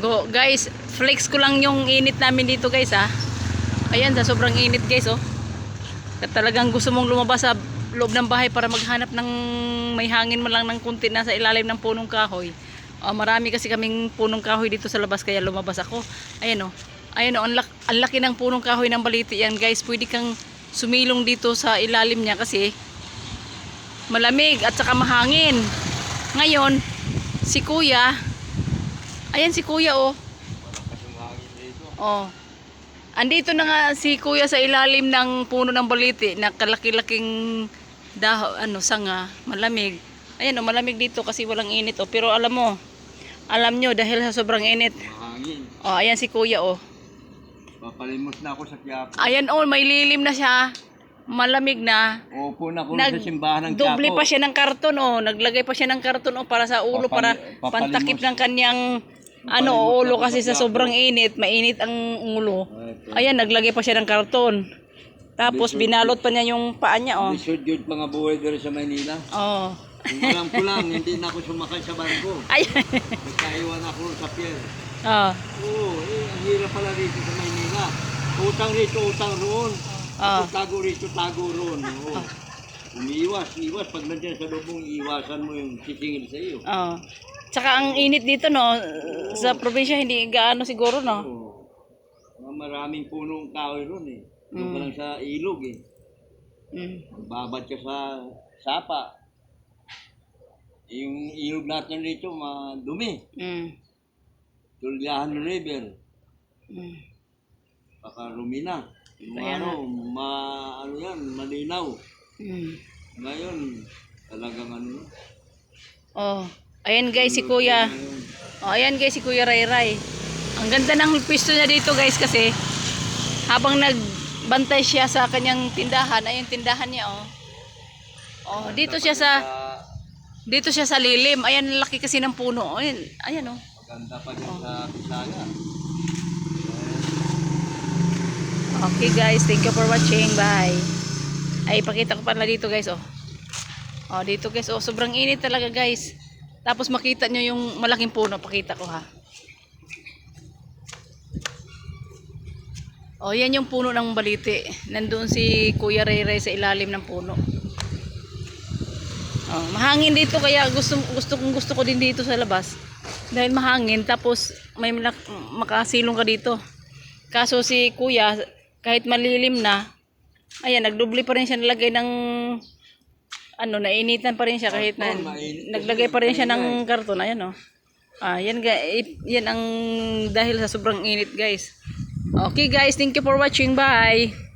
Go, guys, flex ko lang yung init namin dito, guys, ha. Ayan, sa sobrang init, guys, oh. At talagang gusto mong lumabas sa loob ng bahay para maghanap ng may hangin man lang ng kunti na sa ilalim ng punong kahoy. Oh, marami kasi kaming punong kahoy dito sa labas kaya lumabas ako. Ayan oh. Ayan oh, ang, lak- ang laki ng punong kahoy ng baliti yan, guys. Pwede kang sumilong dito sa ilalim niya kasi malamig at saka mahangin. Ngayon, si Kuya, ayan si Kuya oh. Oh. Andito na nga si Kuya sa ilalim ng puno ng baliti na kalaki-laking daho, ano, sanga, malamig. Ayan oh, malamig dito kasi walang init oh. Pero alam mo, alam nyo dahil sa sobrang init. Mahangin. Oh, ayan si Kuya oh. Papalimos na ako sa Quiapo. Ayan oh, may lilim na siya. Malamig na. Opo na ako Nag sa simbahan ng doble Quiapo. pa siya ng karton oh. Naglagay pa siya ng karton oh para sa ulo para Papali- papalimos. pantakip ng kanyang ano ulo kasi sa sobrang init, mainit ang ulo. Ay, Ayan, naglagay pa siya ng karton. Tapos binalot pa niya yung paa niya oh. Lisod yun pa nga buhay dito sa Maynila. Oh. Kung alam ko lang, hindi na ako sumakay sa barko. Ay. Nagkaiwan ako sa pier. oh. Oo, eh, ang hirap pala dito sa Maynila. Utang rito, utang roon. Ah. Ako tago rito, tago roon. Oo. Umiiwas, iwas. Pag nandiyan sa lubong, iwasan mo yung sisingil sa iyo. Oh. Tsaka ang init dito no, sa probinsya hindi gaano siguro no. Oo. Maraming punong kahoy roon eh. Doon ka lang sa ilog eh. Mm. Babad ka sa sapa. Yung ilog natin dito, madumi. Mm. Tulyahan River. Mm. Baka rumina. Yung Kaya ano, ma, ano yan, malinaw. Mm. Ngayon, talagang ano. Oh. Ayan guys si Kuya. Ngayon, Oh, ayan guys si Kuya Ray Ray. Ang ganda ng pwesto niya dito guys kasi habang nagbantay siya sa kanyang tindahan, ayun tindahan niya oh. Oh, dito siya sa dito siya sa lilim. Ayan laki kasi ng puno. Ayan, ayan oh. Maganda pa din sa Bisaya. Okay guys, thank you for watching. Bye. Ay, pakita ko pala dito guys, oh. Oh, dito guys, oh, sobrang init talaga guys. Tapos makita nyo yung malaking puno, pakita ko ha. Oh, yan yung puno ng baliti. Nandoon si Kuya Ray sa ilalim ng puno. Oh, mahangin dito kaya gusto gusto kong gusto ko din dito sa labas. Dahil mahangin tapos may makasilong ka dito. Kaso si Kuya kahit malilim na, ayan nagdubli pa rin siya nalagay ng ano, nainitan pa rin siya kahit na kasi naglagay pa rin siya ng karton, ayan oh. Ah, yan, i- yan ang dahil sa sobrang init guys. Okay guys, thank you for watching. Bye!